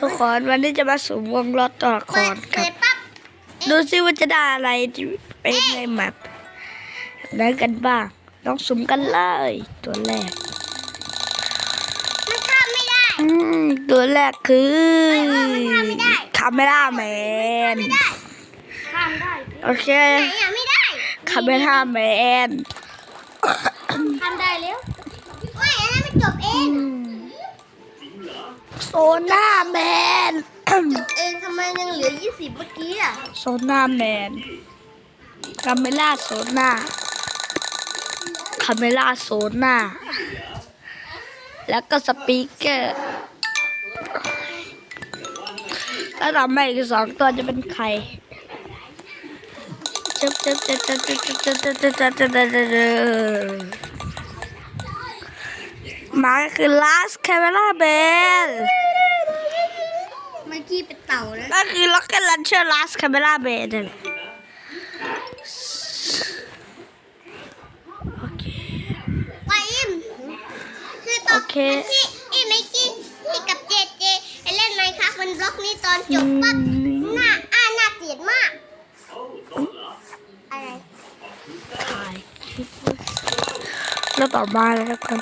ทุกคนวันนี้จะมาสุ่มวงล้อตัวละคเปิรดครัเปิบดปั๊บดูซิว่าจะได้อะไรที่เป็นในแมปไหนกันบ้างลองสุ่มกันเลย ตัวแรกมันข้ามไม่ได้อืมตัวแรกคือมันทำไม่ได้คาเมล่าแมนข้ามได้โอเคไหนอะไม่ได้คาเมล่าแมนทำได้แล้วไม่อันนั้นมันจบเอง โซน่าแมนจบเองทำไมยังเหลือ 20 เมื่อกี้อะ โซน่าแมนคาเมล่าโซน่าคาเมล่าโซน่าแล้วก็สปีกเกอร์ถ้าทำให้อีกสองตัวจะเป็นใครจึ๊บจึ๊บจึ๊บจึ๊บจึ๊บจึ๊บจึ๊บจึ๊บจึ๊บจึ๊บจึ๊บจึ๊บ จึ๊บมาก็คือ last camera bell เมื่อกี้เป็นเต่าแล้วก็คือ rocket launcher last camera bell นั่นแหละโอเคไปอิมคือตอนโอเคที่ไอ้เมื่อกี้ที่กับเจเจไอ้เล่นไมค์ครับมันบล็อกนี้ตอนจบปั๊บหน้าอ่าหน้าเกลียดมากอะไรถ่ายคลิปไว้แล้วต่อมาแล้วกัน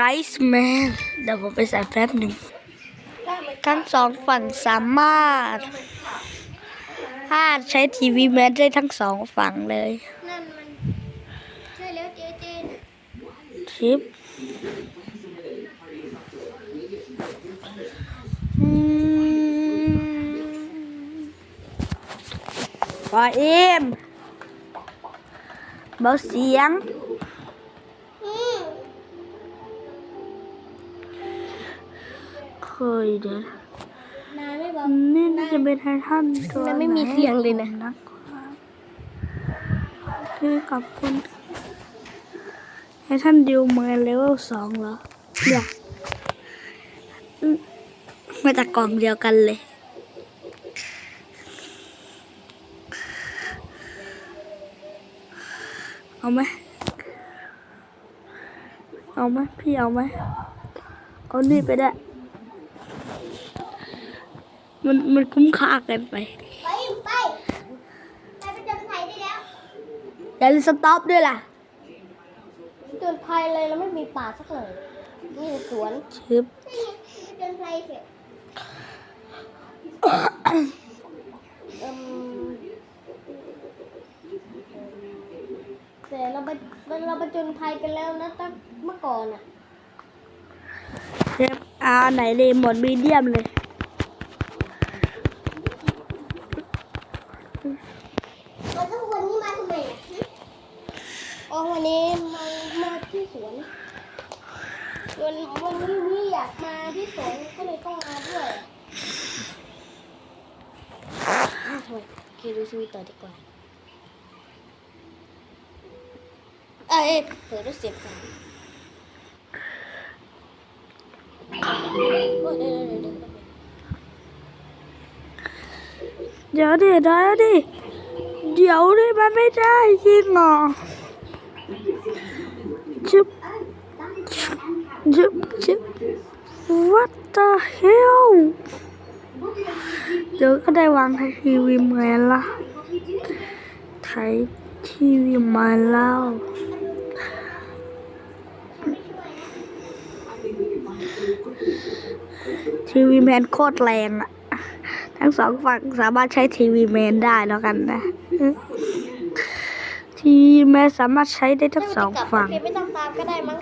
Rice Man เดี๋ยวผมไปใส่แป๊บหนึ่งทั้งสองฝั่งสามารถถ้าใช้ทีวีแมนได้ทั้งสองฝั่งเลยนั่นมันใช่แล้วเจเจน่ะชิปอืมปอเอ็มเบาเสียง เคยเดี๋ยวนะนายไม่บอกนี่น่าจะเป็นไททันตัวมันไม่มีเสียงเลยนะนะครับคือขอบคุณไททันดิวมาเลเวลสองเหรอเดี๋ยวอืมมาจากกล่องเดียวกันเลยเอาไหมเอาไหมพี่เอาไหมเอานี่ไปได้ มันมันคุ้มค่าเกินไปไปไปไปไปจนไทยได้แล้วอย่าลืมสต็อปด้วยล่ะจนไทยเลยแล้วไม่มีป่าสักเลยนี่สวนชึบจนไทยเสร็จเอิ่มแต่เราไปเราไปจนไทยกันแล้วนะตั้งเมื่อก่อนอะเชฟเอาไหนเลยหมดมีเดียมเลย แล้วทุกวันนี้มาทำไมอะอ๋อวันนี้มามาที่สวนวันวันนี้พี่อยากมาที่สวนก็เลยต้องมาด้วยอะโอ้ยโอเคดูชีวิตต่อดีกว่าเอ้ยเปิดด้วยเสียงก่อนเดี๋ยวเดี๋ยวเดี๋ยวเดี๋ยวเดี๋ยวดิเดี๋ยวดิเดี๋ยวดิมันไม่ได้จริงหรอชึบชึบชึบ what the hell เดี๋ยวก็ได้วางไทยทีวีมาละไทยทีวีมาแล้ว ทีวีแมนโคตรแรงอะทั้งสองฝั่งสามารถใช้ทีวีแมนได้แล้วกันนะ ทีวีแมนสามารถใช้ได้ทั้งสองฝั่ง โอเคไม่ต้องตามก็ได้มั้ง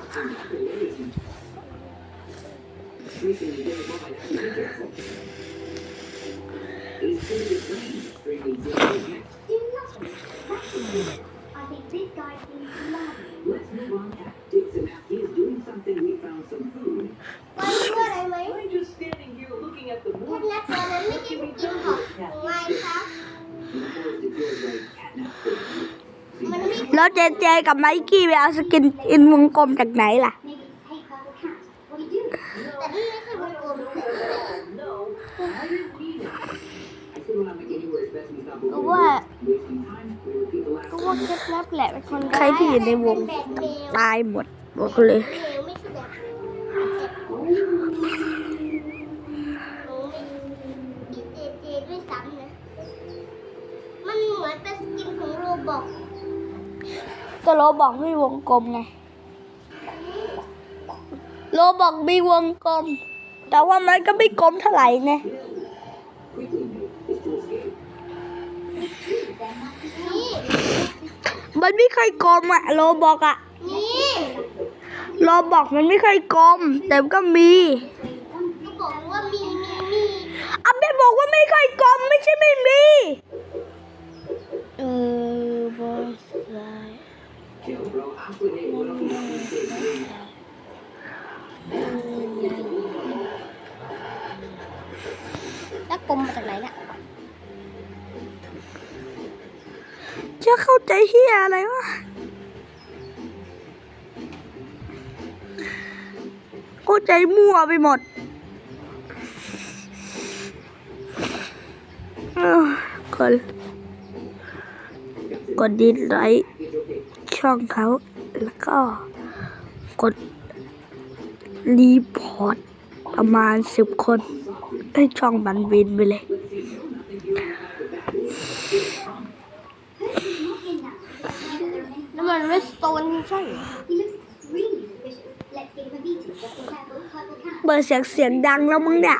Let's move on tactics and he is doing something we found some food. วันนี้อะไรไหม I'm just standing here looking at the แค่ moon. นักตอนนั้นไม่กินกินของไม่ครับ The forest enjoys like catnap food. มันไม่แล้วเจเจกับไมกี้ไปเอาสกินอินวงกลมจากไหนล่ะ แต่พี่ไม่เคยวงกลม No, I didn't need it. I still don't like anywhere best we stop ก็ over ว่า wasting time. We repeat the last ก็ว่าเคล็ดลับแหละเป็นคนใครที่อยู่ในวงแบบแมวตายหมดบอกเลยแมวไม่ใช่แบบ ก็โลบอกมีวงกลมไงโลบอกมีวงกลม แต่ว่ามันก็ไม่กลมเท่าไหร่ไงมันไม่เคยกลมอะโลบอกอะนี่โลบอกมันไม่เคยกลม แต่มันก็มีก็บอกว่ามีมีมีอัปเดตบอกว่าไม่เคยกลมไม่ใช่ไม่มี เออบอสไล Kill, bro. I'm putting it. What I'm doing. แล้วกล มมาจากไหนเนี่ยจะเข้าใจเฮียอะไรวะเข้าใจมั่วไปหมดกดกดดิสไลค์ช่องเขา แล้วก็กดรีพอร์ตประมาณสิบคน ให้ช่องบันบินไปเลยน้ำมันเรสโตนใช่เหรอเปิดเสียงเสียงดังแล้วมั้งเนี่ย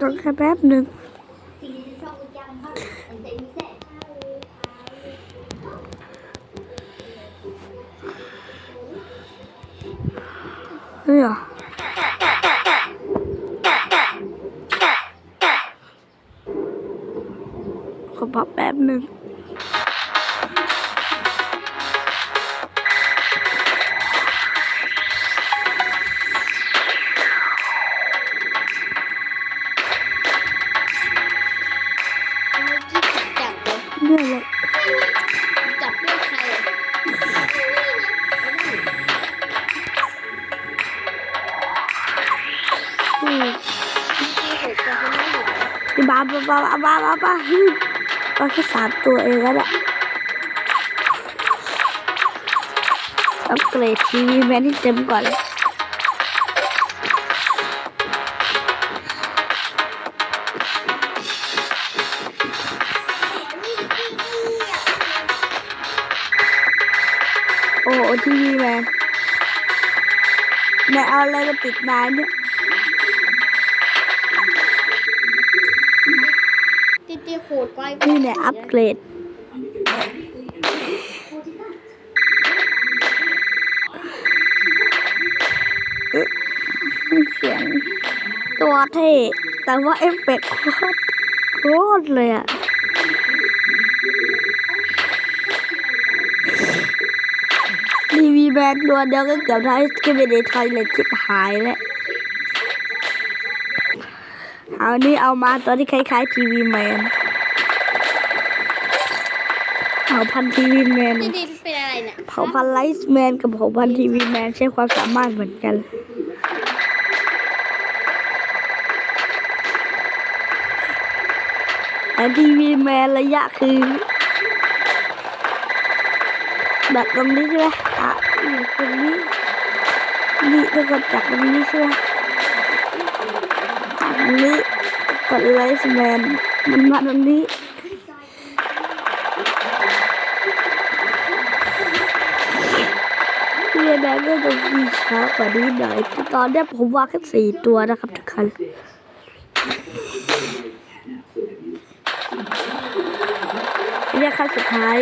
ต้องแค่แป๊บหนึ่ง จับเลยเนี่ยแหละจับด้วยใครอะอืมที่ถูกจับคนไม่อยู่นี่บ้าบ้าบ้าบ้าบ้าบ้าบ้าฮึ่มก็แค่สามตัวเองแล้วแหละอัปเกรดทีวีแมนที่เต็มก่อนเลย ทีวีแมนแม่เอาอะไรมาติดนายเนี่ยตีตีโหดไปนี่เนี่ยอัปเกรดเอ๊ะเสียงตัวเท่แต่ว่าเอฟเฟกต์โคตรโคตรเลยอะทีวี แบนตัวเดียวก็เกือบท้ายก็ไม่ได้ทอยเลยจิบหายแล้วเอานี่เอามาตัวที่คล้ายๆทีวีแมนเผ่าพันธุ์ทีวีแมนตีตีเป็นอะไรเนี่ยเผ่าพันธุ์ไลท์แมนกับเผ่าพันธุ์ทีวีแมนใช้ความสามารถเหมือนกันแต่ทีวีแมนระยะคือแบบตรงนี้ใช่ไหมอะ นี่ตรงนี้นี่ต้องกดจากตรงนี้ใช่ไหมจากตรงนี้กดไลท์แมนมันมาตรงนี้เพี่แบงค์ก็จะมีช้ากว่านี้หน่อยตอนนี้ผมว่าแค่สี่ตัวนะครับทุกคนอันนี้ขั้นสุดท้าย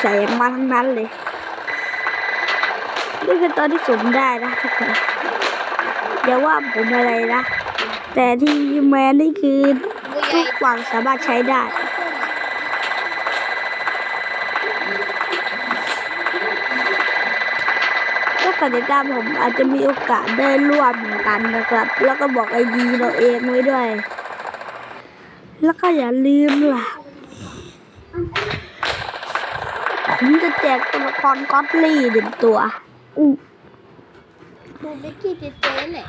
แสงมาทั้งนั้นเลย นี่คือตอนที่สูงได้นะทุกคนอย่าว่าผมอะไรนะ แต่ที่แมนนี่คือทุกฝั่งสามารถใช้ได้ถ้าเกิดติดตามผมอาจจะมีโอกาสได้ร่วมกันนะครับ แล้วก็บอกไอดีเราเองไว้ด้วย แล้วก็อย่าลืมล่ะ ผมจะแจกตัวละครก็อตลี่หนึ่งตัวอู้ดูเบกกี้เจ๊ๆเนี่ย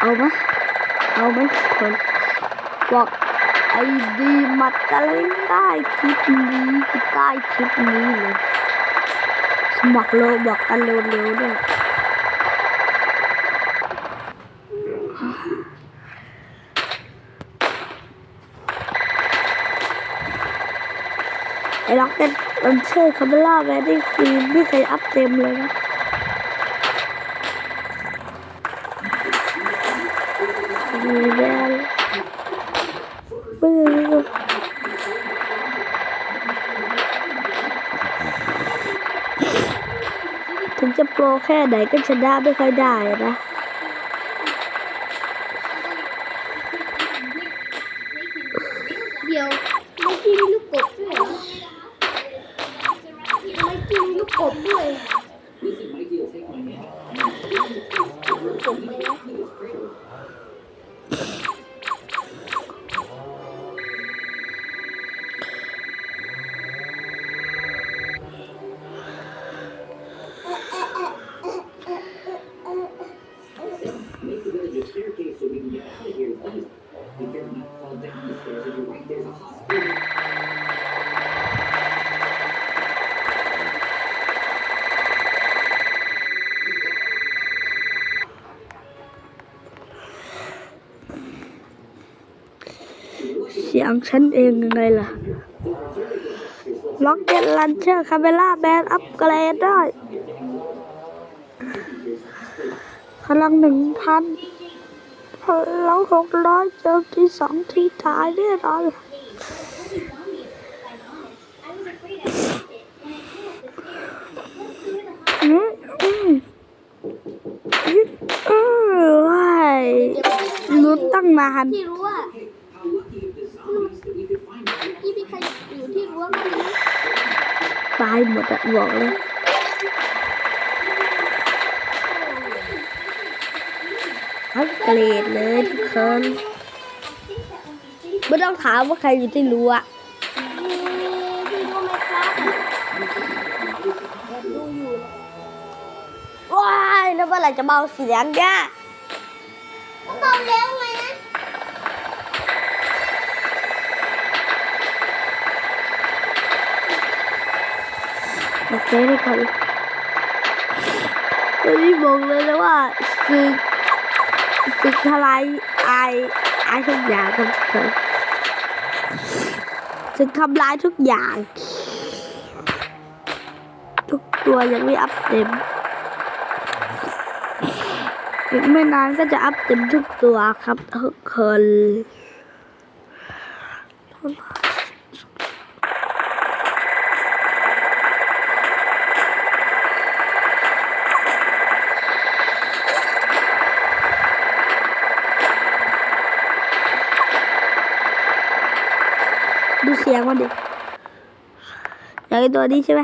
เอาไหมเอาไหมคนบอกไอดีมัดอะไรใต้คลิปนี้ใต้คลิปนี้เลยสมัครโลบอกกันเร็วๆด้วยไอ้ล็อกเก็ต มันเชื่อคาเมล่าแมนนี่คือไม่เคยอัพเต็มเลยนะมีแมนไม่รู้ถึงจะโปรแค่ไหนก็ชนะไม่ค่อยได้นะเดี๋ยวไม่กินลูก สียงฉันเองยังไงล่ะล็อกเก็ตลันเชอร์คาเมล่าแบนอัพเกรดได้พลังหนึ่งพันพลังหกร้อยเจอที่สองที่ตายแน่นอนอืมอืมอืมว้ายลุ้นตั้งนาน ที่รู้ว่า How lucky of the zombies that we could find out. ที่มีใครอยู่ที่รั้วบ้างไหม ตายหมดอะบอกเลยอัปเกรดเลยทุกคนไม่ต้องถามว่าใครอยู่ที่รั้วว้ายแล้วเมื่อไหร่จะเบาเสียงเนี่ยก็เบาแล้ว โอเคทุกคนตอนนี้บอกเลยนะว่าสึกสึกทลายไอไอทุกอย่างครับทุกคนสึกทำลายทุกอย่าง ทุกตัวยังไม่อัพเต็มอีกไม่นานก็จะอัพเต็มทุกตัวครับทุกคน ดูเสียงมันดิอย่างไอตัวนี้ใช่ไหม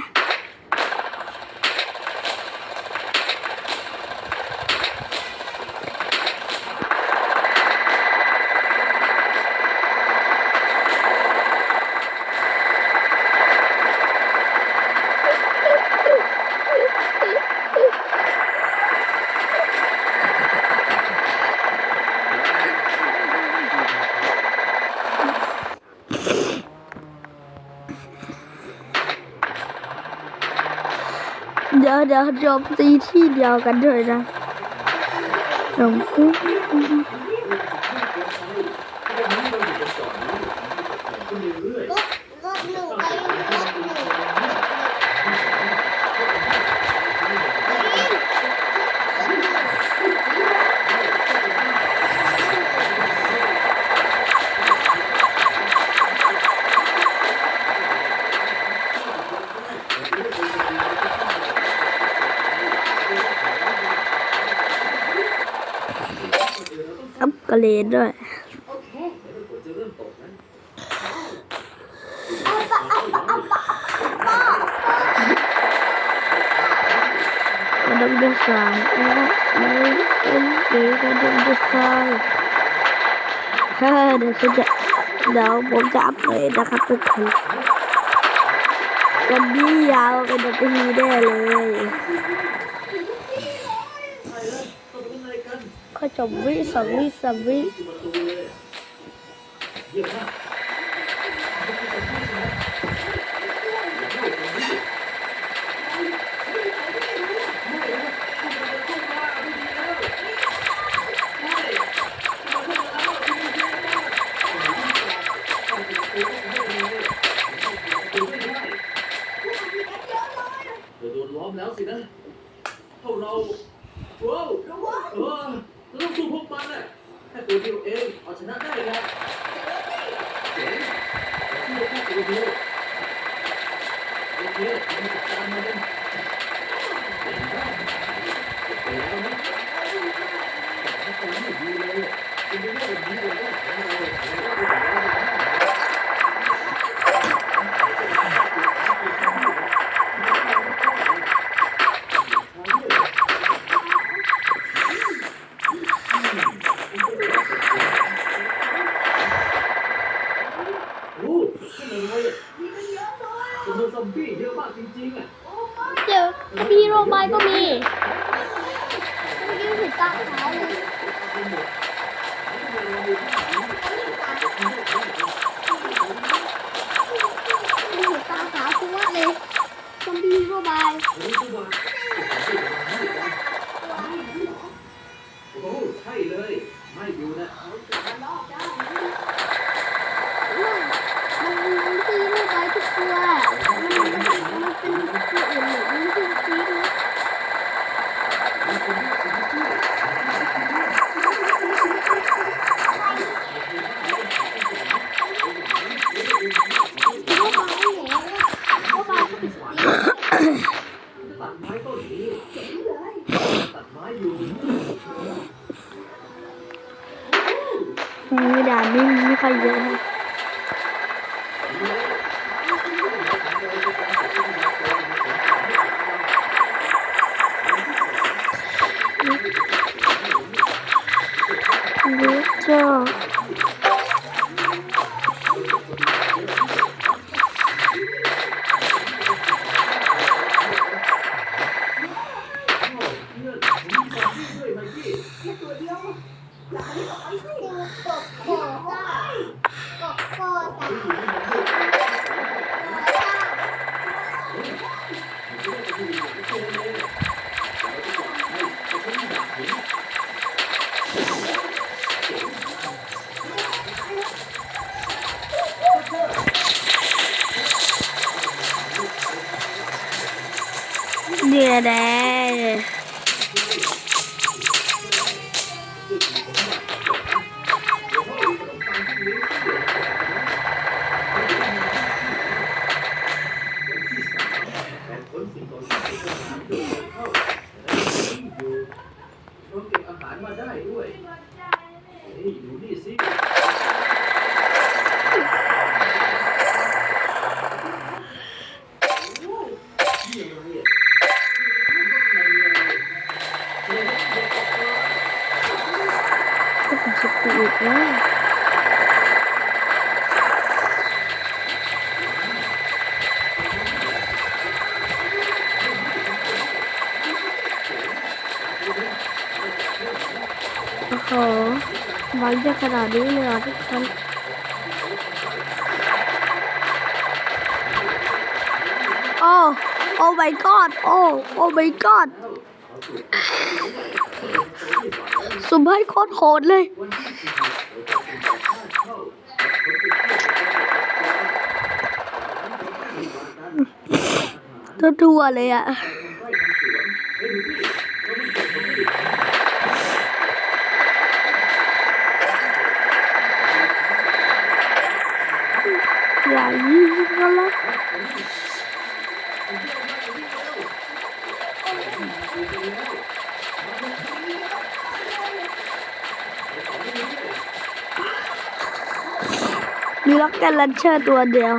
เดี๋ยวเดี๋ยวโจมตีที่เดียวกันเลยนะจมตี รถรถหนึ่งไปรถหนึ่ง อัพเกรดด้วยกระดมจะสายเอ้ยเอ้ยเอ้ยเอ้ยกระดมจะสายฮ้ยเดี๋ยวคุณจะเดี๋ยวผมจะอัพเกรดนะครับทุกคนวันนี้ยาวเป็นนาทีแน่เลย ก็จบวิสอ 对。 โอ้โหไว้จะขนาดนี้เลยอะทุกคนโอ้โอ้ my god โอ้โอ้ my god สให้โคตรโหดเลยทั่วเลยอะ มีล็อกกันลันเชอร์ตัวเดียว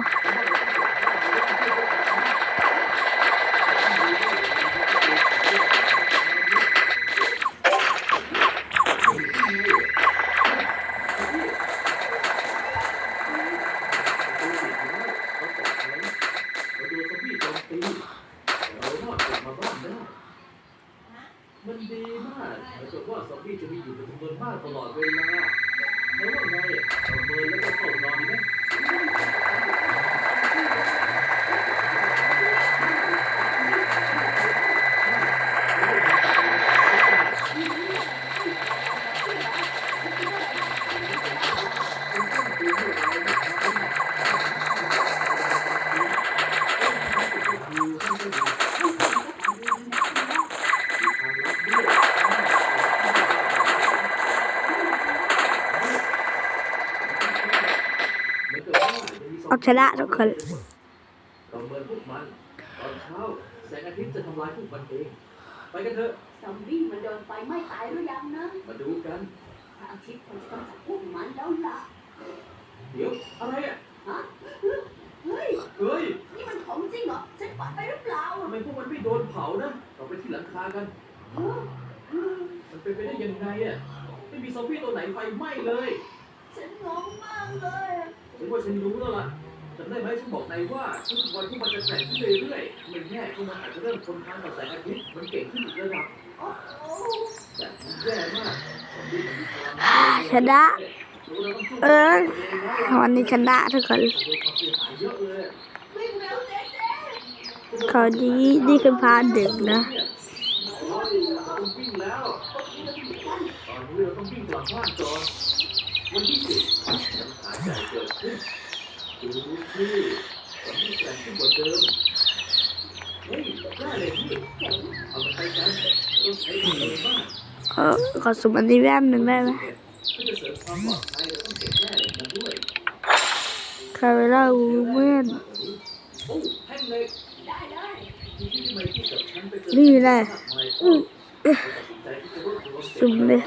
ชนะทุกคนเราเมินพวกมันตอนเช้าแสงอาทิตย์จะทำลายพวกมันเอง ไปกันเถอะซอมบี้มันโดนไฟไหม้ตายหรือยังนะมาดูกันพระอาทิตย์คงจะต้องจับพวกมันแล้วล่ะเดี๋ยวอะไรอะฮะเฮ้ยเฮ้ยนี่มันของจริงเหรอฉันฝันไปหรือเปล่าทำไมพวกมันไม่โดนเผานะเราไปที่หลังคากันเออเออมันเป็นไปได้ยังไงอะไม่มีซอมบี้ตัวไหนไฟไหม้เลยฉันงงมากเลยอะฉันว่าฉันรู้แล้วล่ะ จำได้ไหมฉันบอกนายว่าทุกวันพวกมันจะแกร่งขึ้นเรื่อยๆไม่แน่พวกมันอาจจะเริ่มทนทานต่อแสงอาทิตย์มันเก่งขึ้นอีกระดับแต่มันแย่มากชนะเออวันนี้ชนะทุกคนโดนความเสียหายเยอะเลยวิ่งเร็วเจ๊เจ๊คราวนี้นี่คือพาร์ทหนึ่งนะเราต้อตอนนี้เราต้องวิ่งกลับบ้านก่อนวันที่สิบหาใหญ่เกิดขึ้น ดูสิตอนนี้แกร่งขึ้นกว่าเดิมเฮ้ยได้เลยพี่เอามันไปกันต้องใช้ความเร็วมากเออขอสมอันนี้แป๊บหนึ่งได้ไหมเพื่อเสริมความปลอดภัยเราต้องเก็บแร่เหล็กมาด้วยคาเมล่าวูแมนโอ้แท่งเหล็กได้เลยที่ที่ทำไมที่กับฉันไปเจอนี่แหละสมเก็บสุ่มเลย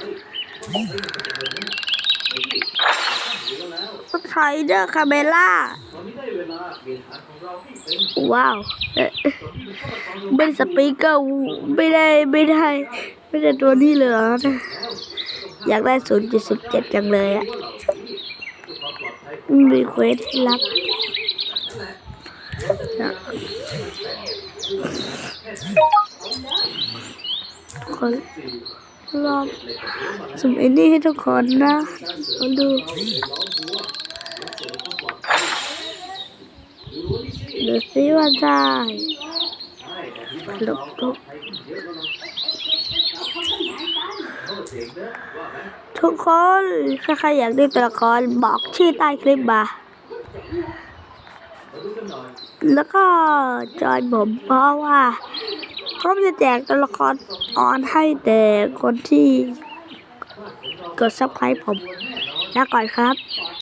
คอยเดอร์คาเมล่าว้าวเป็นสปีกเกอร์ไม่ได้ไม่ได้ไม่ได้ตัวนี้เลยนะอยากได้ศูนย์จุดสิบเจ็ดจังเลยอะมีเควสรับคนลองส่มไอ้นี่ให้ทุกคนนะมาดู ดูซิว่าได้หลบทุกทุกคนถ้าใครอยากได้ตัวละครบอกชื่อใต้คลิปมาแล้วก็จอยผมเพราะว่าเขาจะแจกตัวละครออนให้แต่คนที่กดซับสไครต์ผมแล้วก่อนครับ